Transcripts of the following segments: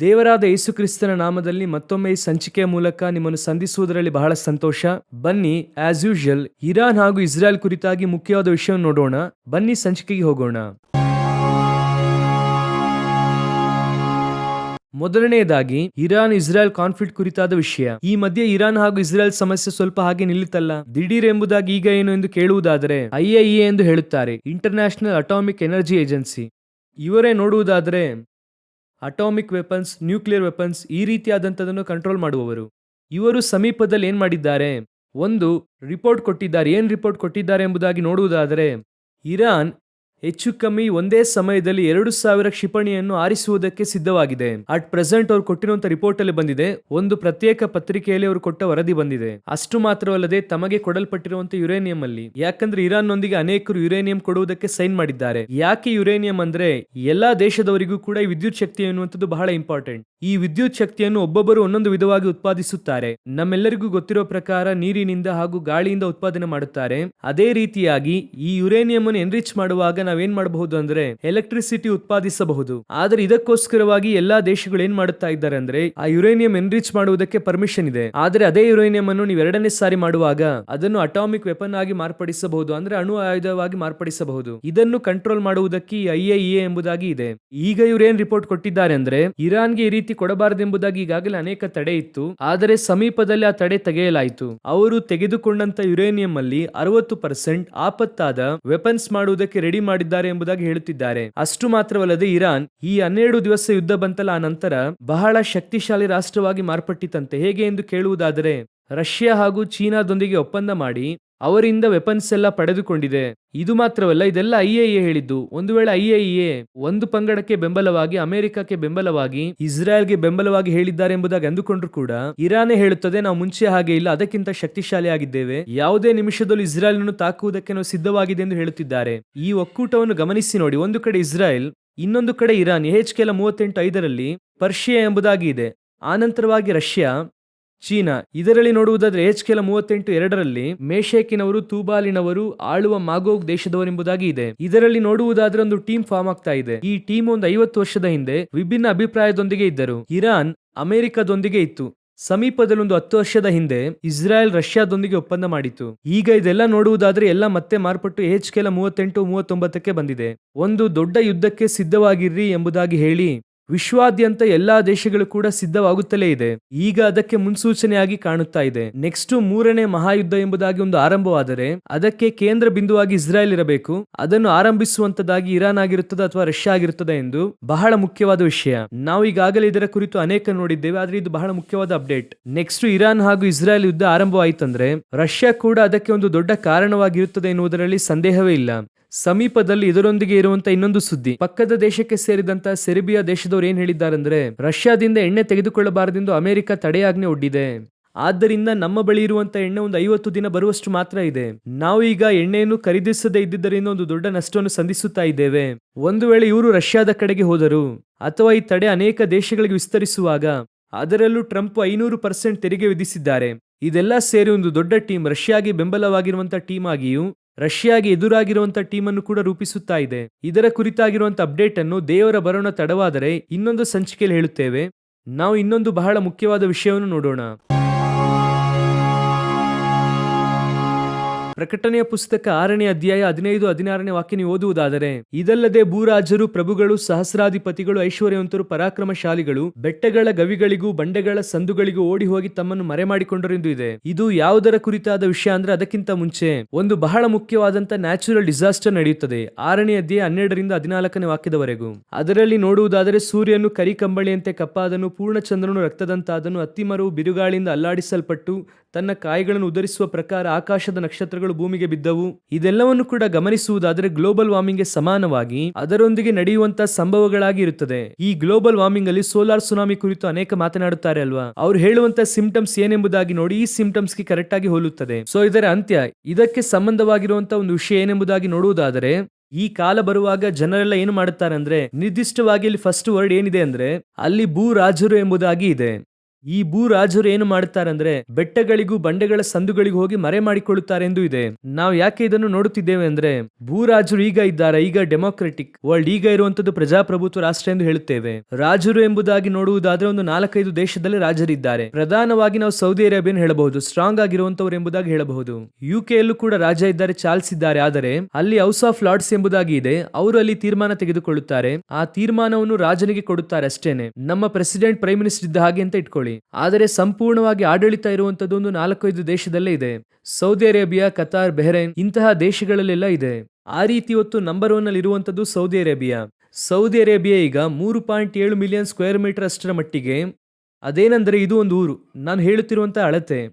ದೇವರಾದ ಯೇಸುಕ್ರಿಸ್ತನ ನಾಮದಲ್ಲಿ ಮತ್ತೊಮ್ಮೆ ಈ ಸಂಚಿಕೆಯ ಮೂಲಕ ನಿಮ್ಮನ್ನು ಸಂಧಿಸುವುದರಲ್ಲಿ ಬಹಳ ಸಂತೋಷ. ಬನ್ನಿ ಆಸ್ ಯೂಶುವಲ್ ಇರಾನ್ ಹಾಗೂ ಇಸ್ರಾಯೇಲ್ ಕುರಿತಾಗಿ ಮುಖ್ಯವಾದ ವಿಷಯವನ್ನು ನೋಡೋಣ. ಬನ್ನಿ, ಸಂಚಿಕೆಗೆ ಹೋಗೋಣ. ಮೊದಲನೆಯದಾಗಿ, ಇರಾನ್ ಇಸ್ರಾಯೇಲ್ ಕಾನ್ಫ್ಲಿಕ್ಟ್ ಕುರಿತಾದ ವಿಷಯ. ಈ ಮಧ್ಯೆ ಇರಾನ್ ಹಾಗೂ ಇಸ್ರಾಯೇಲ್ ಸಮಸ್ಯೆ ಸ್ವಲ್ಪ ಹಾಗೆ ನಿಲ್ಲುತ್ತಲ್ಲ. ದಿಢೀರ್ ಎಂಬುದಾಗಿ ಈಗ ಏನು ಎಂದು ಕೇಳುವುದಾದರೆ ಐಎಇಎ ಎಂದು ಹೇಳುತ್ತಾರೆ ಇಂಟರ್ನ್ಯಾಷನಲ್ ಅಟಾಮಿಕ್ ಎನರ್ಜಿ ಏಜೆನ್ಸಿ ಇವರೇ ನೋಡುವುದಾದರೆ ಅಟಾಮಿಕ್ ವೆಪನ್ಸ್ ನ್ಯೂಕ್ಲಿಯರ್ ವೆಪನ್ಸ್ ಈ ರೀತಿಯಾದಂಥದನ್ನು ಕಂಟ್ರೋಲ್ ಮಾಡುವವರು. ಇವರು ಸಮೀಪದಲ್ಲಿ ಏನು ಮಾಡಿದ್ದಾರೆ? ಒಂದು ರಿಪೋರ್ಟ್ ಕೊಟ್ಟಿದ್ದಾರೆ. ಏನು ರಿಪೋರ್ಟ್ ಕೊಟ್ಟಿದ್ದಾರೆ ಎಂಬುದಾಗಿ ನೋಡುವುದಾದರೆ, ಇರಾನ್ ಹೆಚ್ಚು ಕಮ್ಮಿ ಒಂದೇ ಸಮಯದಲ್ಲಿ ಎರಡು ಸಾವಿರ ಕ್ಷಿಪಣಿಯನ್ನು ಆರಿಸುವುದಕ್ಕೆ ಸಿದ್ಧವಾಗಿದೆ. ಅಟ್ ಪ್ರೆಸೆಂಟ್ ಅವರು ಕೊಟ್ಟಿರುವಂತ ರಿಪೋರ್ಟ್ ಅಲ್ಲಿ ಬಂದಿದೆ, ಒಂದು ಪ್ರತ್ಯೇಕ ಪತ್ರಿಕೆಯಲ್ಲಿ ಅವರು ಕೊಟ್ಟ ವರದಿ ಬಂದಿದೆ. ಅಷ್ಟು ಮಾತ್ರವಲ್ಲದೆ ತಮಗೆ ಕೊಡಲ್ಪಟ್ಟಿರುವಂತಹ ಯುರೇನಿಯಂ ಅಲ್ಲಿ. ಯಾಕಂದ್ರೆ ಇರಾನ್ ನೊಂದಿಗೆ ಅನೇಕರು ಯುರೇನಿಯಂ ಕೊಡುವುದಕ್ಕೆ ಸೈನ್ ಮಾಡಿದ್ದಾರೆ. ಯಾಕೆ ಯುರೇನಿಯಂ ಅಂದ್ರೆ, ಎಲ್ಲಾ ದೇಶದವರಿಗೂ ಕೂಡ ವಿದ್ಯುತ್ ಶಕ್ತಿ ಎನ್ನುವಂಥದ್ದು ಬಹಳ ಇಂಪಾರ್ಟೆಂಟ್ ಈ ವಿದ್ಯುತ್ ಶಕ್ತಿಯನ್ನು ಒಬ್ಬೊಬ್ಬರು ಒಂದೊಂದು ವಿಧವಾಗಿ ಉತ್ಪಾದಿಸುತ್ತಾರೆ. ನಮ್ಮೆಲ್ಲರಿಗೂ ಗೊತ್ತಿರೋ ಪ್ರಕಾರ ನೀರಿನಿಂದ ಹಾಗೂ ಗಾಳಿಯಿಂದ ಉತ್ಪಾದನೆ ಮಾಡುತ್ತಾರೆ. ಅದೇ ರೀತಿಯಾಗಿ ಈ ಯುರೇನಿಯಂ ಅನ್ನು ಎನ್ರಿಚ್ ಮಾಡುವಾಗ ನಾವೇನ್ ಮಾಡಬಹುದು ಅಂದ್ರೆ ಎಲೆಕ್ಟ್ರಿಸಿಟಿ ಉತ್ಪಾದಿಸಬಹುದು. ಆದ್ರೆ ಇದಕ್ಕೋಸ್ಕರವಾಗಿ ಎಲ್ಲಾ ದೇಶಗಳು ಏನ್ ಮಾಡುತ್ತಾ ಇದ್ದಾರೆ ಅಂದ್ರೆ ಆ ಯುರೇನಿಯಂ ಎನ್ರಿಚ್ ಮಾಡುವುದಕ್ಕೆ ಪರ್ಮಿಷನ್ ಇದೆ. ಆದ್ರೆ ಅದೇ ಯುರೇನಿಯಂ ಅನ್ನು ನೀವು ಎರಡನೇ ಸಾರಿ ಮಾಡುವಾಗ ಅದನ್ನು ಅಟಾಮಿಕ್ ವೆಪನ್ ಆಗಿ ಮಾರ್ಪಡಿಸಬಹುದು ಅಂದ್ರೆ ಅಣು ಆಯುಧವಾಗಿ ಮಾರ್ಪಡಿಸಬಹುದು. ಇದನ್ನು ಕಂಟ್ರೋಲ್ ಮಾಡುವುದಕ್ಕೆ ಐಎಇಎ ಎಂಬುದಾಗಿ ಇದೆ. ಈಗ ಇವರೇನ್ ರಿಪೋರ್ಟ್ ಕೊಟ್ಟಿದ್ದಾರೆ ಅಂದ್ರೆ ಇರಾನ್ಗೆ ಈ ರೀತಿ ಕೊಡಬಾರದೆಂಬುದಾಗಿ ಈಗಾಗಲೇ ಅನೇಕ ತಡೆ ಇತ್ತು. ಆದರೆ ಸಮೀಪದಲ್ಲಿ ಆ ತಡೆ ತೆಗೆಯಲಾಯಿತು. ಅವರು ತೆಗೆದುಕೊಂಡಂತ ಯುರೇನಿಯಂ ಅಲ್ಲಿ ಅರವತ್ತು ಪರ್ಸೆಂಟ್ ಆಪತ್ತಾದ ವೆಪನ್ಸ್ ಮಾಡುವುದಕ್ಕೆ ರೆಡಿ ಮಾಡಿದ್ದಾರೆ ಎಂಬುದಾಗಿ ಹೇಳುತ್ತಿದ್ದಾರೆ. ಅಷ್ಟು ಮಾತ್ರವಲ್ಲದೆ ಇರಾನ್ ಈ ಹನ್ನೆರಡು ದಿವಸ ಯುದ್ಧ ಬಂತಲ್ಲ ಆ ನಂತರ ಬಹಳ ಶಕ್ತಿಶಾಲಿ ರಾಷ್ಟ್ರವಾಗಿ ಮಾರ್ಪಟ್ಟಿತಂತೆ ಹೇಗೆ ಎಂದು ಕೇಳುವುದಾದರೆ, ರಷ್ಯಾ ಹಾಗೂ ಚೀನಾದೊಂದಿಗೆ ಒಪ್ಪಂದ ಮಾಡಿ ಅವರಿಂದ ವೆಪನ್ಸ್ ಎಲ್ಲ ಪಡೆದುಕೊಂಡಿದೆ. ಇದು ಮಾತ್ರವಲ್ಲ, ಇದೆಲ್ಲ ಐಐಎ ಹೇಳಿದ್ದು. ಒಂದು ವೇಳೆ ಐಐಎ ಒಂದು ಪಂಗಡಕ್ಕೆ ಬೆಂಬಲವಾಗಿ, ಅಮೆರಿಕಕ್ಕೆ ಬೆಂಬಲವಾಗಿ, ಇಸ್ರಾಯೇಲ್ಗೆ ಬೆಂಬಲವಾಗಿ ಹೇಳಿದ್ದಾರೆ ಎಂಬುದಾಗಿ ಅಂದುಕೊಂಡ್ರು ಕೂಡ, ಇರಾನೇ ಹೇಳುತ್ತದೆ, ನಾವು ಮುಂಚೆ ಹಾಗೆ ಇಲ್ಲ, ಅದಕ್ಕಿಂತ ಶಕ್ತಿಶಾಲಿಯಾಗಿದ್ದೇವೆ ಯಾವುದೇ ನಿಮಿಷದಲ್ಲೂ ಇಸ್ರಾಯೇಲ್ ಅನ್ನು ತಾಕುವುದಕ್ಕೆ ನಾವು ಸಿದ್ಧವಾಗಿದೆ ಎಂದು ಹೇಳುತ್ತಿದ್ದಾರೆ. ಈ ಒಕ್ಕೂಟವನ್ನು ಗಮನಿಸಿ ನೋಡಿ, ಒಂದು ಕಡೆ ಇಸ್ರಾಯೇಲ್, ಇನ್ನೊಂದು ಕಡೆ ಇರಾನ್ ಎಚ್ ಕೆಲ ಮೂವತ್ತೆಂಟು ಐದರಲ್ಲಿ ಪರ್ಷಿಯಾ ಎಂಬುದಾಗಿ ಇದೆ. ಆನಂತರವಾಗಿ ರಷ್ಯಾ ಚೀನಾ. ಇದರಲ್ಲಿ ನೋಡುವುದಾದ್ರೆ ಎಚ್ ಕೆಲ ಮೂವತ್ತೆಂಟು ಎರಡರಲ್ಲಿ ಮೇಷೇಕಿನವರು, ತೂಬಾಲಿನವರು ಆಳುವ ಮಾಗೋಗ್ ದೇಶದವರೆಂಬುದಾಗಿ ಇದೆ. ಇದರಲ್ಲಿ ನೋಡುವುದಾದ್ರೆ ಒಂದು ಟೀಮ್ ಫಾರ್ಮ್ ಆಗ್ತಾ ಇದೆ. ಈ ಟೀಮ್ ಒಂದು ಐವತ್ತು ವರ್ಷದ ಹಿಂದೆ ವಿಭಿನ್ನ ಅಭಿಪ್ರಾಯದೊಂದಿಗೆ ಇದ್ದರು. ಇರಾನ್ ಅಮೆರಿಕದೊಂದಿಗೆ ಇತ್ತು. ಸಮೀಪದಲ್ಲಿ ಒಂದು ಹತ್ತು ವರ್ಷದ ಹಿಂದೆ ಇಸ್ರಾಯೇಲ್ ರಷ್ಯಾದೊಂದಿಗೆ ಒಪ್ಪಂದ ಮಾಡಿತು ಈಗ ಇದೆಲ್ಲ ನೋಡುವುದಾದ್ರೆ ಎಲ್ಲ ಮತ್ತೆ ಮಾರ್ಪಟ್ಟು ಎಚ್ ಕೆಲ ಮೂವತ್ತೆಂಟು ಮೂವತ್ತೊಂಬತ್ತಕ್ಕೆ ಬಂದಿದೆ. ಒಂದು ದೊಡ್ಡ ಯುದ್ಧಕ್ಕೆ ಸಿದ್ಧವಾಗಿರ್ರಿ ಎಂಬುದಾಗಿ ಹೇಳಿ ವಿಶ್ವಾದ್ಯಂತ ಎಲ್ಲಾ ದೇಶಗಳು ಕೂಡ ಸಿದ್ಧವಾಗುತ್ತಲೇ ಇದೆ. ಈಗ ಅದಕ್ಕೆ ಮುನ್ಸೂಚನೆಯಾಗಿ ಕಾಣುತ್ತಾ ಇದೆ. ನೆಕ್ಸ್ಟ್ ಮೂರನೇ ಮಹಾಯುದ್ಧ ಎಂಬುದಾಗಿ ಒಂದು ಆರಂಭವಾದರೆ, ಅದಕ್ಕೆ ಕೇಂದ್ರ ಬಿಂದುವಾಗಿ ಇಸ್ರಾಯೇಲ್ ಇರಬೇಕು. ಅದನ್ನು ಆರಂಭಿಸುವಂತದಾಗಿ ಇರಾನ್ ಆಗಿರುತ್ತದೆ ಅಥವಾ ರಷ್ಯಾ ಆಗಿರುತ್ತದೆ ಎಂದು ಬಹಳ ಮುಖ್ಯವಾದ ವಿಷಯ. ನಾವು ಈಗಾಗಲೇ ಇದರ ಕುರಿತು ಅನೇಕ ನೋಡಿದ್ದೇವೆ, ಆದರೆ ಇದು ಬಹಳ ಮುಖ್ಯವಾದ ಅಪ್ಡೇಟ್. ನೆಕ್ಸ್ಟ್ ಇರಾನ್ ಹಾಗೂ ಇಸ್ರಾಯೇಲ್ ಯುದ್ಧ ಆರಂಭವಾಯಿತಂದ್ರೆ, ರಷ್ಯಾ ಕೂಡ ಅದಕ್ಕೆ ಒಂದು ದೊಡ್ಡ ಕಾರಣವಾಗಿರುತ್ತದೆ ಎನ್ನುವುದರಲ್ಲಿ ಸಂದೇಹವೇ ಇಲ್ಲ. ಸಮೀಪದಲ್ಲಿ ಇದರೊಂದಿಗೆ ಇರುವಂತ ಇನ್ನೊಂದು ಸುದ್ದಿ. ಪಕ್ಕದ ದೇಶಕ್ಕೆ ಸೇರಿದಂತ ಸೆರ್ಬಿಯಾ ದೇಶದವರು ಏನ್ ಹೇಳಿದ್ದಾರೆಂದ್ರೆ, ರಷ್ಯಾದಿಂದ ಎಣ್ಣೆ ತೆಗೆದುಕೊಳ್ಳಬಾರದೆಂದು ಅಮೆರಿಕ ತಡೆಯಾಜ್ಞೆ ಒಡ್ಡಿದೆ. ಆದ್ದರಿಂದ ನಮ್ಮ ಬಳಿ ಇರುವಂತ ಎಣ್ಣೆ ಒಂದು ಐವತ್ತು ದಿನ ಬರುವಷ್ಟು ಮಾತ್ರ ಇದೆ. ನಾವು ಈಗ ಎಣ್ಣೆಯನ್ನು ಖರೀದಿಸದೇ ಇದ್ದಿದ್ದರಿಂದ ಒಂದು ದೊಡ್ಡ ನಷ್ಟವನ್ನು ಸಂಧಿಸುತ್ತಾ ಇದ್ದೇವೆ. ಒಂದು ವೇಳೆ ಇವರು ರಷ್ಯಾದ ಕಡೆಗೆ ಹೋದರು, ಅಥವಾ ಈ ತಡೆ ಅನೇಕ ದೇಶಗಳಿಗೆ ವಿಸ್ತರಿಸುವಾಗ, ಅದರಲ್ಲೂ ಟ್ರಂಪ್ ಐನೂರು ಪರ್ಸೆಂಟ್ ತೆರಿಗೆ ವಿಧಿಸಿದ್ದಾರೆ. ಇದೆಲ್ಲ ಸೇರಿ ಒಂದು ದೊಡ್ಡ ಟೀಮ್ ರಷ್ಯಾಗೆ ಬೆಂಬಲವಾಗಿರುವಂತ ಟೀಮ್ ಆಗಿಯೂ ರಷ್ಯಾಗೆ ಎದುರಾಗಿರುವಂತಹ ಟೀಮ್ ಅನ್ನು ಕೂಡ ರೂಪಿಸುತ್ತಾ ಇದೆ. ಇದರ ಕುರಿತಾಗಿರುವಂತಹ ಅಪ್ಡೇಟ್ ಅನ್ನು ದೇವರ ಬರೋಣ ತಡವಾದರೆ ಇನ್ನೊಂದು ಸಂಚಿಕೆಯಲ್ಲಿ ಹೇಳುತ್ತೇವೆ. ನಾವು ಇನ್ನೊಂದು ಬಹಳ ಮುಖ್ಯವಾದ ವಿಷಯವನ್ನು ನೋಡೋಣ. ಪ್ರಕಟಣೆಯ ಪುಸ್ತಕ ಆರನೇ ಅಧ್ಯಾಯ ಹದಿನೈದು, ಹದಿನಾರನೇ ವಾಕ್ಯ ನೀವು ಓದುವುದಾದರೆ, ಇದಲ್ಲದೆ ಭೂರಾಜರು, ಪ್ರಭುಗಳು, ಸಹಸ್ರಾಧಿಪತಿಗಳು, ಐಶ್ವರ್ಯವಂತರು, ಪರಾಕ್ರಮಶಾಲಿಗಳು, ಬೆಟ್ಟಗಳ ಗವಿಗಳಿಗೂ, ಬಂಡೆಗಳ ಸಂದುಗಳಿಗೂ ಓಡಿ ಹೋಗಿ ತಮ್ಮನ್ನು ಮರೆ ಮಾಡಿಕೊಂಡರೆಂದು ಇದೆ. ಇದು ಯಾವುದರ ಕುರಿತಾದ ವಿಷಯ ಅಂದ್ರೆ ಅದಕ್ಕಿಂತ ಮುಂಚೆ ಒಂದು ಬಹಳ ಮುಖ್ಯವಾದಂತ ನ್ಯಾಚುರಲ್ ಡಿಸಾಸ್ಟರ್ ನಡೆಯುತ್ತದೆ. ಆರನೇ ಅಧ್ಯಾಯ ಹನ್ನೆರಡರಿಂದ ಹದಿನಾಲ್ಕನೇ ವಾಕ್ಯದವರೆಗೂ. ಅದರಲ್ಲಿ ನೋಡುವುದಾದರೆ, ಸೂರ್ಯನು ಕರಿಕಂಬಳಿಯಂತೆ ಕಪ್ಪಾದನು, ಪೂರ್ಣಚಂದ್ರನು ರಕ್ತದಂತಾದನು, ಅತ್ತಿಮರವು ಬಿರುಗಾಳಿಯಿಂದ ಅಲ್ಲಾಡಿಸಲ್ಪಟ್ಟು ತನ್ನ ಕಾಯಿಗಳನ್ನು ಉದರಿಸುವ ಪ್ರಕಾರ ಆಕಾಶದ ನಕ್ಷತ್ರಗಳು ಭೂಮಿಗೆ ಬಿದ್ದವು. ಇದೆಲ್ಲವನ್ನು ಕೂಡ ಗಮನಿಸುವುದಾದರೆ ಗ್ಲೋಬಲ್ ವಾರ್ಮಿಂಗ್ಗೆ ಸಮಾನವಾಗಿ ಅದರೊಂದಿಗೆ ನಡೆಯುವಂತಹ ಸಂಭವಗಳಾಗಿ ಇರುತ್ತದೆ. ಈ ಗ್ಲೋಬಲ್ ವಾರ್ಮಿಂಗ್ ಅಲ್ಲಿ ಸೋಲಾರ್ ಸುನಾಮಿ ಕುರಿತು ಅನೇಕ ಮಾತನಾಡುತ್ತಾರೆ ಅಲ್ವಾ? ಅವ್ರು ಹೇಳುವಂತಹ ಸಿಂಪ್ಟಮ್ಸ್ ಏನೆಂಬುದಾಗಿ ನೋಡಿ ಈ ಸಿಂಪ್ಟಮ್ಸ್ಗೆ ಕರೆಕ್ಟ್ ಆಗಿ ಹೋಲುತ್ತದೆ. ಸೊ ಇದರ ಅಂತ್ಯ, ಇದಕ್ಕೆ ಸಂಬಂಧವಾಗಿರುವಂತಹ ಒಂದು ವಿಷಯ ಏನೆಂಬುದಾಗಿ ನೋಡುವುದಾದರೆ, ಈ ಕಾಲ ಬರುವಾಗ ಜನರೆಲ್ಲ ಏನು ಮಾಡುತ್ತಾರೆ ಅಂದ್ರೆ, ನಿರ್ದಿಷ್ಟವಾಗಿ ಇಲ್ಲಿ ಫಸ್ಟ್ ವರ್ಡ್ ಏನಿದೆ ಅಂದ್ರೆ, ಅಲ್ಲಿ ಭೂ ರಾಜರು ಎಂಬುದಾಗಿ ಇದೆ. ಈ ಭೂ ರಾಜರು ಏನು ಮಾಡುತ್ತಾರಂದ್ರೆ ಬೆಟ್ಟಗಳಿಗೂ ಬಂಡೆಗಳ ಸಂದುಗಳಿಗೂ ಹೋಗಿ ಮರೆ ಮಾಡಿಕೊಳ್ಳುತ್ತಾರೆ ಎಂದು ಇದೆ. ನಾವು ಯಾಕೆ ಇದನ್ನು ನೋಡುತ್ತಿದ್ದೇವೆ ಅಂದ್ರೆ ಭೂ ರಾಜರು ಈಗ ಇದ್ದಾರೆ? ಈಗ ಡೆಮೋಕ್ರೆಟಿಕ್ ವರ್ಲ್ಡ್, ಈಗ ಇರುವಂತದ್ದು ಪ್ರಜಾಪ್ರಭುತ್ವ ರಾಷ್ಟ್ರ ಎಂದು ಹೇಳುತ್ತೇವೆ. ರಾಜರು ಎಂಬುದಾಗಿ ನೋಡುವುದಾದ್ರೆ ಒಂದು ನಾಲ್ಕೈದು ದೇಶದಲ್ಲಿ ರಾಜರಿದ್ದಾರೆ. ಪ್ರಧಾನವಾಗಿ ನಾವು ಸೌದಿ ಅರೇಬಿಯನ್ ಹೇಳಬಹುದು, ಸ್ಟ್ರಾಂಗ್ ಆಗಿರುವಂತವರು ಎಂಬುದಾಗಿ ಹೇಳಬಹುದು. ಯುಕೆ ಯಲ್ಲೂ ಕೂಡ ರಾಜ ಇದ್ದಾರೆ, ಚಾರ್ಲ್ಸ್ ಇದ್ದಾರೆ. ಆದರೆ ಅಲ್ಲಿ ಹೌಸ್ ಆಫ್ ಲಾರ್ಡ್ಸ್ ಎಂಬುದಾಗಿ ಇದೆ. ಅವರು ಅಲ್ಲಿ ತೀರ್ಮಾನ ತೆಗೆದುಕೊಳ್ಳುತ್ತಾರೆ. ಆ ತೀರ್ಮಾನವನ್ನು ರಾಜನಿಗೆ ಕೊಡುತ್ತಾರೆ ಅಷ್ಟೇನೆ. ನಮ್ಮ ಪ್ರೆಸಿಡೆಂಟ್, ಪ್ರೈಮ್ ಮಿನಿಸ್ಟರ್ ಇದ್ದ ಹಾಗೆ ಅಂತ ಇಟ್ಕೊಳ್ಳಿ. ಆದರೆ ಸಂಪೂರ್ಣವಾಗಿ ಆಡಳಿತ ಇರುವಂತದ್ದು ಒಂದು ನಾಲ್ಕೈದು ದೇಶದಲ್ಲೇ ಇದೆ. ಸೌದಿ ಅರೇಬಿಯಾ, ಕತಾರ್, ಬೆಹ್ರೈನ್ ಇಂತಹ ದೇಶಗಳಲ್ಲೆಲ್ಲ ಇದೆ. ಆ ರೀತಿ ಹೊತ್ತು ನಂಬರ್ ಒನ್ ಅಲ್ಲಿ ಇರುವಂತದ್ದು ಸೌದಿ ಅರೇಬಿಯಾ. ಸೌದಿ ಅರೇಬಿಯಾ ಈಗ ಮೂರು ಪಾಯಿಂಟ್ ಏಳು ಮಿಲಿಯನ್ ಸ್ಕ್ವೇರ್ ಮೀಟರ್ ಅಷ್ಟರ ಮಟ್ಟಿಗೆ ಅದೇನೆಂದರೆ ಇದು ಒಂದು ಊರು. ನಾನು ಹೇಳುತ್ತಿರುವಂತಹ ಅಳತೆ.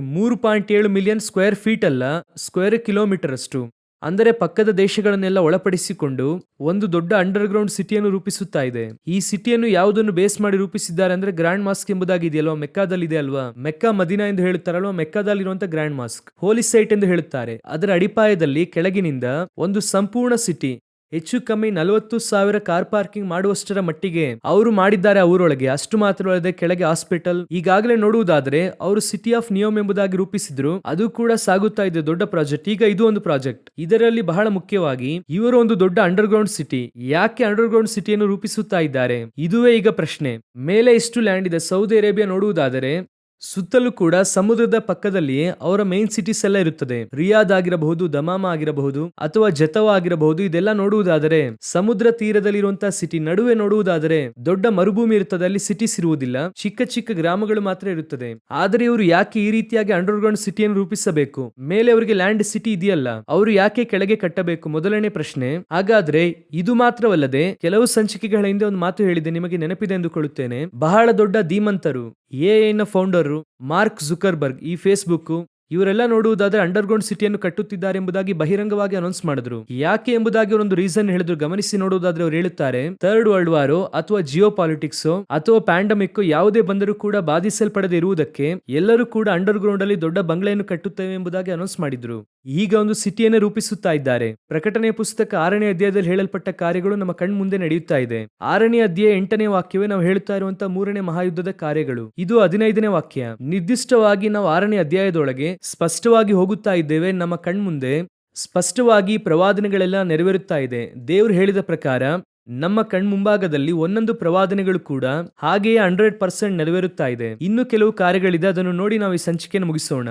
ಮೂರು ಪಾಯಿಂಟ್ ಏಳು ಮಿಲಿಯನ್ ಸ್ಕ್ವೇರ್ ಫೀಟ್ ಅಲ್ಲ, ಸ್ಕ್ವೇರ್ ಕಿಲೋಮೀಟರ್ ಅಷ್ಟು. ಅಂದರೆ ಪಕ್ಕದ ದೇಶಗಳನ್ನೆಲ್ಲ ಒಳಪಡಿಸಿಕೊಂಡು ಒಂದು ದೊಡ್ಡ ಅಂಡರ್ ಗ್ರೌಂಡ್ ಸಿಟಿಯನ್ನು ರೂಪಿಸುತ್ತಾ ಇದೆ. ಈ ಸಿಟಿಯನ್ನು ಯಾವುದನ್ನು ಬೇಸ್ ಮಾಡಿ ರೂಪಿಸಿದ್ದಾರೆ ಅಂದ್ರೆ ಗ್ರ್ಯಾಂಡ್ ಮಾಸ್ಕ್ ಎಂಬುದಾಗಿ ಇದೆಯಲ್ವಾ? ಮೆಕ್ಕಾದಲ್ಲಿ ಇದೆ ಅಲ್ವಾ? ಮೆಕ್ಕಾ ಮದಿನಾ ಎಂದು ಹೇಳುತ್ತಾರಲ್ವಾ? ಮೆಕ್ಕಾದಲ್ಲಿರುವಂತ ಗ್ರ್ಯಾಂಡ್ ಮಾಸ್ಕ್. ಹೋಲಿ ಸೈಟ್ ಎಂದು ಹೇಳುತ್ತಾರೆ. ಅದರ ಅಡಿಪಾಯದಲ್ಲಿ ಕೆಳಗಿನಿಂದ ಒಂದು ಸಂಪೂರ್ಣ ಸಿಟಿ ಹೆಚ್ಚು ಕಮ್ಮಿ ನಲವತ್ತು ಸಾವಿರ ಕಾರ್ ಪಾರ್ಕಿಂಗ್ ಮಾಡುವಷ್ಟರ ಮಟ್ಟಿಗೆ ಅವರು ಮಾಡಿದ್ದಾರೆ ಊರೊಳಗೆ. ಅಷ್ಟು ಮಾತ್ರವಲ್ಲದೆ ಕೆಳಗೆ ಹಾಸ್ಪಿಟಲ್. ಈಗಾಗಲೇ ನೋಡುವುದಾದ್ರೆ ಅವರು ಸಿಟಿ ಆಫ್ ನಿಯೋಮ್ ಎಂಬುದಾಗಿ ರೂಪಿಸಿದ್ರು. ಅದು ಕೂಡ ಸಾಗುತ್ತಾ ಇದೆ ದೊಡ್ಡ ಪ್ರಾಜೆಕ್ಟ್. ಈಗ ಇದು ಒಂದು ಪ್ರಾಜೆಕ್ಟ್. ಇದರಲ್ಲಿ ಬಹಳ ಮುಖ್ಯವಾಗಿ ಇವರು ಒಂದು ದೊಡ್ಡ ಅಂಡರ್ ಗ್ರೌಂಡ್ ಸಿಟಿ. ಯಾಕೆ ಅಂಡರ್ ಗ್ರೌಂಡ್ ಸಿಟಿಯನ್ನು ರೂಪಿಸುತ್ತಾ ಇದ್ದಾರೆ? ಇದುವೇ ಈಗ ಪ್ರಶ್ನೆ. ಮೇಲೆ ಇಷ್ಟು ಲ್ಯಾಂಡ್ ಇದೆ. ಸೌದಿ ಅರೇಬಿಯಾ ನೋಡುವುದಾದರೆ ಸುತ್ತಲೂ ಕೂಡ ಸಮುದ್ರದ ಪಕ್ಕದಲ್ಲಿಯೇ ಅವರ ಮೇನ್ ಸಿಟೀಸ್ ಎಲ್ಲ ಇರುತ್ತದೆ. ರಿಯಾದ್ ಆಗಿರಬಹುದು, ದಮಾಮ ಆಗಿರಬಹುದು ಅಥವಾ ಜತವಾ ಆಗಿರಬಹುದು, ಇದೆಲ್ಲ ನೋಡುವುದಾದರೆ ಸಮುದ್ರ ತೀರದಲ್ಲಿರುವಂತಹ ಸಿಟಿ ನಡುವೆ ನೋಡುವುದಾದರೆ ದೊಡ್ಡ ಮರುಭೂಮಿ ಇರುತ್ತದೆ. ಅಲ್ಲಿ ಸಿಟೀಸ್ ಇರುವುದಿಲ್ಲ. ಚಿಕ್ಕ ಚಿಕ್ಕ ಗ್ರಾಮಗಳು ಮಾತ್ರ ಇರುತ್ತದೆ. ಆದರೆ ಇವರು ಯಾಕೆ ಈ ರೀತಿಯಾಗಿ ಅಂಡರ್ ಗ್ರೌಂಡ್ ಸಿಟಿಯನ್ನು ರೂಪಿಸಬೇಕು? ಮೇಲೆ ಅವರಿಗೆ ಲ್ಯಾಂಡ್ ಸಿಟಿ ಇದೆಯಲ್ಲ, ಅವರು ಯಾಕೆ ಕೆಳಗೆ ಕಟ್ಟಬೇಕು? ಮೊದಲನೇ ಪ್ರಶ್ನೆ. ಹಾಗಾದ್ರೆ ಇದು ಮಾತ್ರವಲ್ಲದೆ ಕೆಲವು ಸಂಚಿಕೆಗಳ ಹಿಂದೆ ಒಂದು ಮಾತು ಹೇಳಿದೆ ನಿಮಗೆ ನೆನಪಿದೆ ಎಂದುಕೊಳ್ಳುತ್ತೇನೆ. ಬಹಳ ದೊಡ್ಡ ಧೀಮಂತರು. ಎ ನ ಫೌಂಡರು ಮಾರ್ಕ್ ಜುಕರ್ಬರ್ಗ್ ಈ ಫೇಸ್ಬುಕ್ ಇವರೆಲ್ಲ ನೋಡುವುದಾದ್ರೆ ಅಂಡರ್ಗ್ರೌಂಡ್ ಸಿಟಿಯನ್ನು ಕಟ್ಟುತ್ತಿದ್ದಾರೆ ಎಂಬುದಾಗಿ ಬಹಿರಂಗವಾಗಿ ಅನೌನ್ಸ್ ಮಾಡಿದ್ರು. ಯಾಕೆ ಎಂಬುದಾಗಿ ಒಂದು ರೀಸನ್ ಹೇಳಿದ್ರು. ಗಮನಿಸಿ ನೋಡುವುದಾದ್ರೆ ಅವ್ರು ಹೇಳುತ್ತಾರೆ ಥರ್ಡ್ ವರ್ಲ್ಡ್ ವಾರ್ ಅಥವಾ ಜಿಯೋ ಪಾಲಿಟಿಕ್ಸ್ ಅಥವಾ ಪ್ಯಾಂಡಮಿಕ್ ಯಾವುದೇ ಬಂದರೂ ಕೂಡ ಬಾಧಿಸಲ್ಪಡದೆ ಇರುವುದಕ್ಕೆ ಎಲ್ಲರೂ ಕೂಡ ಅಂಡರ್ ಗ್ರೌಂಡ್ ಅಲ್ಲಿ ದೊಡ್ಡ ಬಂಗಲೆಯನ್ನು ಕಟ್ಟುತ್ತೇವೆ ಎಂಬುದಾಗಿ ಅನೌನ್ಸ್ ಮಾಡಿದ್ರು. ಈಗ ಒಂದು ಸಿಟಿಯನ್ನು ರೂಪಿಸುತ್ತಾ ಇದ್ದಾರೆ. ಪ್ರಕಟಣೆಯ ಪುಸ್ತಕ ಆರನೇ ಅಧ್ಯಾಯದಲ್ಲಿ ಹೇಳಲ್ಪಟ್ಟ ಕಾರ್ಯಗಳು ನಮ್ಮ ಕಣ್ ಮುಂದೆ ನಡೆಯುತ್ತಾ ಇದೆ. ಆರನೇ ಅಧ್ಯಾಯ ಎಂಟನೇ ವಾಕ್ಯವೇ ನಾವು ಹೇಳುತ್ತಾ ಇರುವಂತಹ ಮೂರನೇ ಮಹಾಯುದ್ಧದ ಕಾರ್ಯಗಳು. ಇದು ಹದಿನೈದನೇ ವಾಕ್ಯ. ನಿರ್ದಿಷ್ಟವಾಗಿ ನಾವು ಆರನೇ ಅಧ್ಯಾಯದೊಳಗೆ ಸ್ಪಷ್ಟವಾಗಿ ಹೋಗುತ್ತಾ ಇದ್ದೇವೆ. ನಮ್ಮ ಕಣ್ಮುಂದೆ ಸ್ಪಷ್ಟವಾಗಿ ಪ್ರವಾದನೆಗಳೆಲ್ಲ ನೆರವೇರುತ್ತಾ ಇದೆ. ದೇವರು ಹೇಳಿದ ಪ್ರಕಾರ ನಮ್ಮ ಕಣ್ಮುಂಭಾಗದಲ್ಲಿ ಒಂದೊಂದು ಪ್ರವಾದನೆಗಳು ಕೂಡ ಹಾಗೆಯೇ ಹಂಡ್ರೆಡ್ ಪರ್ಸೆಂಟ್ ನೆರವೇರುತ್ತಾ ಇದೆ. ಇನ್ನು ಕೆಲವು ಕಾರ್ಯಗಳಿದೆ. ಅದನ್ನು ನೋಡಿ ನಾವು ಈ ಸಂಚಿಕೆಯನ್ನು ಮುಗಿಸೋಣ.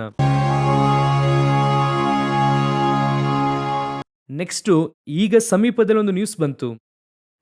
ನೆಕ್ಸ್ಟ್ ಈಗ ಸಮೀಪದಲ್ಲಿ ಒಂದು ನ್ಯೂಸ್ ಬಂತು.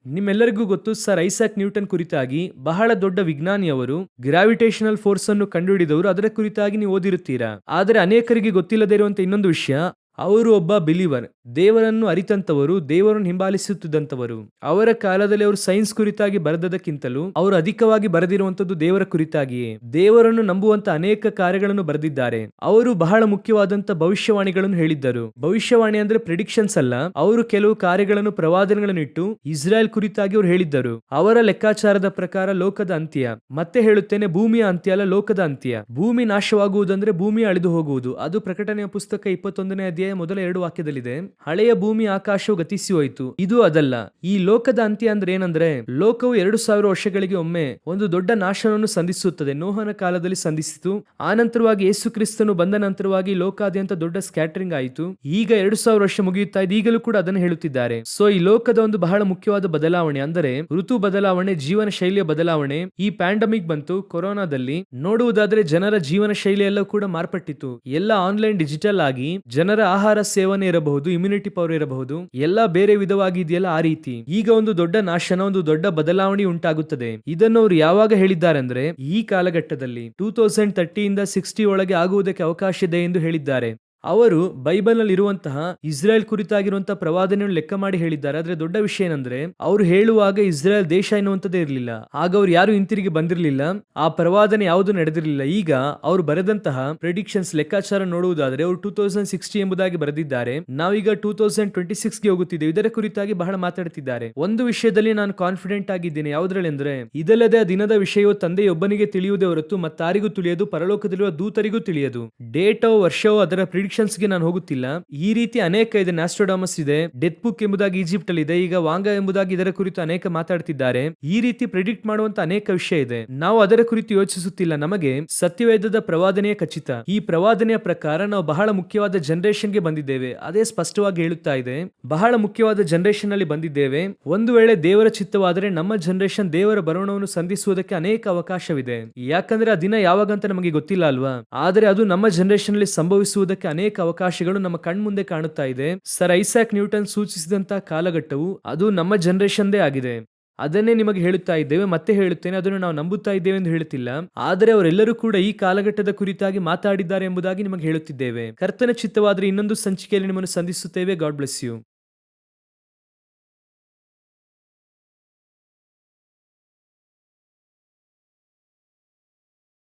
ನಿಮ್ಮೆಲ್ಲರಿಗೂ ಗೊತ್ತು, ಸರ್ ಐಸಾಕ್ ನ್ಯೂಟನ್ ಕುರಿತಾಗಿ ಬಹಳ ದೊಡ್ಡ ವಿಜ್ಞಾನಿಯವರು ಗ್ರಾವಿಟೇಷನಲ್ ಫೋರ್ಸ್ ಅನ್ನು ಕಂಡುಹಿಡಿದವರು, ಅದರ ಕುರಿತಾಗಿ ನೀವು ಓದಿರುತ್ತೀರಾ? ಆದರೆ ಅನೇಕರಿಗೆ ಗೊತ್ತಿಲ್ಲದೇ ಇರುವಂತಹ ಇನ್ನೊಂದು ವಿಷಯ ಅವರು ಒಬ್ಬ ಬಿಲೀವರ್. ದೇವರನ್ನು ಅರಿತಂತವರು, ದೇವರನ್ನು ಹಿಂಬಾಲಿಸುತ್ತಿದ್ದಂತವರು. ಅವರ ಕಾಲದಲ್ಲಿ ಅವರು ಸೈನ್ಸ್ ಕುರಿತಾಗಿ ಬರೆದದಕ್ಕಿಂತಲೂ, ಅವರು ಅಧಿಕವಾಗಿ ಬರೆದಿರುವಂತದ್ದು ದೇವರ ಕುರಿತಾಗಿಯೇ. ದೇವರನ್ನು ನಂಬುವಂತ ಅನೇಕ ಕಾರ್ಯಗಳನ್ನು ಬರೆದಿದ್ದಾರೆ. ಅವರು ಬಹಳ ಮುಖ್ಯವಾದಂತ ಭವಿಷ್ಯವಾಣಿಗಳನ್ನು ಹೇಳಿದ್ದರು. ಭವಿಷ್ಯವಾಣಿ ಅಂದ್ರೆ ಪ್ರಿಡಿಕ್ಷನ್ಸ್ ಅಲ್ಲ, ಅವರು ಕೆಲವು ಕಾರ್ಯಗಳನ್ನು, ಪ್ರವಾದನೆಗಳನ್ನು ಇಟ್ಟು ಇಸ್ರಾಯೇಲ್ ಕುರಿತಾಗಿ ಅವರು ಹೇಳಿದ್ದರು. ಅವರ ಲೆಕ್ಕಾಚಾರದ ಪ್ರಕಾರ ಲೋಕದ ಅಂತ್ಯ. ಮತ್ತೆ ಹೇಳುತ್ತೇನೆ, ಭೂಮಿಯ ಅಂತ್ಯ ಅಲ್ಲ, ಲೋಕದ ಅಂತ್ಯ. ಭೂಮಿ ನಾಶವಾಗುವುದಂದ್ರೆ ಭೂಮಿ ಅಳಿದು ಹೋಗುವುದು ಅದು ಪ್ರಕಟಣೆಯ ಪುಸ್ತಕ ಇಪ್ಪತ್ತೊಂದನೇ ಅಧ್ಯಾಯ ಮೊದಲ ಎರಡು ವಾಕ್ಯದಲ್ಲಿದೆ, ಹಳೆಯ ಭೂಮಿ ಆಕಾಶವು ಗತಿಸಿ ಹೋಯಿತು ಇದು ಅದಲ್ಲ. ಈ ಲೋಕದ ಅಂತ್ಯ ಅಂದ್ರೆ ಏನಂದ್ರೆ ಲೋಕವು ಎರಡು ಸಾವಿರ ವರ್ಷಗಳಿಗೆ ಒಮ್ಮೆ ಒಂದು ದೊಡ್ಡ ನಾಶವನ್ನು ಸಂಧಿಸುತ್ತದೆ. ನೋಹನ ಕಾಲದಲ್ಲಿ ಸಂಧಿಸಿತು. ಆನಂತರವಾಗಿ ಯೇಸು ಕ್ರಿಸ್ತನು ಬಂದ ನಂತರವಾಗಿ ಲೋಕಾದ್ಯಂತ ದೊಡ್ಡ ಸ್ಕ್ಯಾಟರಿಂಗ್ ಆಯಿತು. ಈಗ ಎರಡು ಸಾವಿರ ವರ್ಷ ಮುಗಿಯುತ್ತಾ ಇದೆ. ಈಗಲೂ ಕೂಡ ಅದನ್ನು ಹೇಳುತ್ತಿದ್ದಾರೆ. ಸೊ ಈ ಲೋಕದ ಒಂದು ಬಹಳ ಮುಖ್ಯವಾದ ಬದಲಾವಣೆ ಅಂದರೆ, ಋತು ಬದಲಾವಣೆ, ಜೀವನ ಶೈಲಿಯ ಬದಲಾವಣೆ ಈ ಪ್ಯಾಂಡಮಿಕ್ ಬಂತು. ಕೊರೋನಾದಲ್ಲಿ ನೋಡುವುದಾದ್ರೆ ಜನರ ಜೀವನ ಶೈಲಿ ಕೂಡ ಮಾರ್ಪಟ್ಟಿತ್ತು. ಎಲ್ಲ ಆನ್ಲೈನ್ ಡಿಜಿಟಲ್ ಆಗಿ ಜನರ ಆಹಾರ ಸೇವನೆ ಇರಬಹುದು ಇಮ್ಯುನಿಟಿ ಪವರ್ ಇರಬಹುದು, ಎಲ್ಲ ಬೇರೆ ವಿಧವಾಗಿ ಇದೆಯಲ್ಲ ಆ ರೀತಿ. ಈಗ ಒಂದು ದೊಡ್ಡ ನಾಶನ, ಒಂದು ದೊಡ್ಡ ಬದಲಾವಣೆ ಉಂಟಾಗುತ್ತದೆ. ಇದನ್ನು ಅವರು ಯಾವಾಗ ಹೇಳಿದ್ದಾರೆ ಅಂದ್ರೆ ಈ ಕಾಲಘಟ್ಟದಲ್ಲಿ ಟೂ ತೌಸಂಡ್ ತರ್ಟಿಯಿಂದ ಸಿಕ್ಸ್ಟಿ ಒಳಗೆ ಆಗುವುದಕ್ಕೆ ಅವಕಾಶ ಇದೆ ಎಂದು ಹೇಳಿದ್ದಾರೆ. ಅವರು ಬೈಬಲ್ನಲ್ಲಿ ಇರುವಂತಹ ಇಸ್ರೇಲ್ ಕುರಿತಾಗಿರುವಂತಹ ಪ್ರವಾದನೆಯನ್ನು ಲೆಕ್ಕ ಮಾಡಿ ಹೇಳಿದ್ದಾರೆ. ಆದ್ರೆ ದೊಡ್ಡ ವಿಷಯ ಏನಂದ್ರೆ, ಅವರು ಹೇಳುವಾಗ ಇಸ್ರೇಲ್ ದೇಶ ಎನ್ನುವಂಥದ್ದೇ ಇರಲಿಲ್ಲ. ಆಗ ಅವ್ರು ಯಾರು ಹಿಂತಿರುಗಿ ಬಂದಿರಲಿಲ್ಲ. ಆ ಪ್ರವಾದನೆ ಯಾವುದು ನಡೆದಿರಲಿಲ್ಲ. ಈಗ ಅವರು ಬರೆದಂತಹ ಪ್ರಿಡಿಕ್ಷನ್ಸ್ ಲೆಕ್ಕಾಚಾರ ನೋಡುವುದಾದರೆ ಅವರು ಟೂ ತೌಸಂಡ್ ಸಿಕ್ಸ್ಟಿ ಎಂಬುದಾಗಿ ಬರೆದಿದ್ದಾರೆ. ನಾವೀಗ ಟೂ ತೌಸಂಡ್ ಟ್ವೆಂಟಿ ಸಿಕ್ಸ್ಗೆ ಹೋಗುತ್ತಿದ್ದೇವೆ. ಇದರ ಕುರಿತಾಗಿ ಬಹಳ ಮಾತಾಡುತ್ತಿದ್ದಾರೆ ಒಂದು ವಿಷಯದಲ್ಲಿ ನಾನು ಕಾನ್ಫಿಡೆಂಟ್ ಆಗಿದ್ದೇನೆ. ಯಾವುದ್ರಲ್ಲಿ ಅಂದ್ರೆ, ಇದಲ್ಲದೆ ದಿನದ ವಿಷಯವು ತಂದೆಯೊಬ್ಬನಿಗೆ ತಿಳಿಯುವುದೇ ಹೊರತು ಮತ್ತಾರಿಗೂ ತಿಳಿಯದು, ಪರಲೋಕದಲ್ಲಿರುವ ದೂತರಿಗೂ ತಿಳಿಯದು. ಡೇಟೋ ವರ್ಷವೋ ಅದರ ಪ್ರಿಡಿಕ್ಷನ್ ಪ್ರಿಡಿಕ್ಷನ್ಸ್ಗೆ ನಾನು ಹೋಗುತ್ತಿಲ್ಲ. ಈ ರೀತಿ ಅನೇಕ ಇದೆ ನ್ಯಾಸ್ಟ್ರೋಡಾಮಸ್ ಇದೆ. ಡೆತ್ ಬುಕ್ ಎಂಬುದಾಗಿ ಈಜಿಪ್ಟ್ ಅಲ್ಲಿ ಇದೆ ಈಗ ವಾಂಗ ಎಂಬುದಾಗಿ ಇದರ ಕುರಿತು ಅನೇಕ ಮಾತಾಡ್ತಿದ್ದಾರೆ. ಈ ರೀತಿ ಪ್ರಿಡಿಕ್ಟ್ ಮಾಡುವಂತ ಅನೇಕ ವಿಷಯ ಇದೆ. ನಾವು ಅದರ ಕುರಿತು ಯೋಚಿಸುತ್ತಿಲ್ಲ ನಮಗೆ. ಸತ್ಯವೇದದ ಪ್ರವಾದನೆಯ ಖಚಿತ. ಈ ಪ್ರವಾದನೆಯ ಪ್ರಕಾರ ನಾವು ಬಹಳ ಮುಖ್ಯವಾದ ಜನರೇಷನ್ಗೆ ಬಂದಿದ್ದೇವೆ. ಅದೇ ಸ್ಪಷ್ಟವಾಗಿ ಹೇಳುತ್ತಾ ಇದೆ. ಬಹಳ ಮುಖ್ಯವಾದ ಜನರೇಷನ್ ಅಲ್ಲಿ ಬಂದಿದ್ದೇವೆ. ಒಂದು ವೇಳೆ ದೇವರ ಚಿತ್ತವಾದರೆ ನಮ್ಮ ಜನರೇಷನ್ ದೇವರ ಬರೋಣವನ್ನು ಸಂಧಿಸುವುದಕ್ಕೆ ಅನೇಕ ಅವಕಾಶವಿದೆ. ಯಾಕಂದ್ರೆ ಆ ದಿನ ಯಾವಾಗಂತ ನಮಗೆ ಗೊತ್ತಿಲ್ಲ ಅಲ್ವಾ? ಆದರೆ ಅದು ನಮ್ಮ ಜನರೇಷನ್ ಅಲ್ಲಿ ಸಂಭವಿಸುವುದಕ್ಕೆ ಅನೇಕ ಅವಕಾಶಗಳು ನಮ್ಮ ಕಣ್ಮುಂದೆ ಕಾಣುತ್ತಾ ಇದೆ. ಸರ್ ಐಸಾಕ್ ನ್ಯೂಟನ್ ಸೂಚಿಸಿದಂತಹ ಕಾಲಘಟ್ಟವು ಅದು ನಮ್ಮ ಜನರೇಷನ್ದೇ ಆಗಿದೆ. ಅದನ್ನೇ ನಿಮಗೆ ಹೇಳುತ್ತಾ ಇದ್ದೇವೆ, ಮತ್ತೆ ಹೇಳುತ್ತೇನೆ, ಅದನ್ನು ನಾವು ನಂಬುತ್ತಾ ಇದ್ದೇವೆ ಎಂದು ಹೇಳುತ್ತಿಲ್ಲ. ಆದರೆ ಅವರೆಲ್ಲರೂ ಕೂಡ ಈ ಕಾಲಘಟ್ಟದ ಕುರಿತಾಗಿ ಮಾತಾಡಿದ್ದಾರೆ ಎಂಬುದಾಗಿ ನಿಮಗೆ ಹೇಳುತ್ತಿದ್ದೇವೆ. ಕರ್ತನ ಚಿತ್ತವಾದರೆ ಇನ್ನೊಂದು ಸಂಚಿಕೆಯಲ್ಲಿ ನಿಮ್ಮನ್ನು ಸಂಧಿಸುತ್ತೇವೆ. God bless you.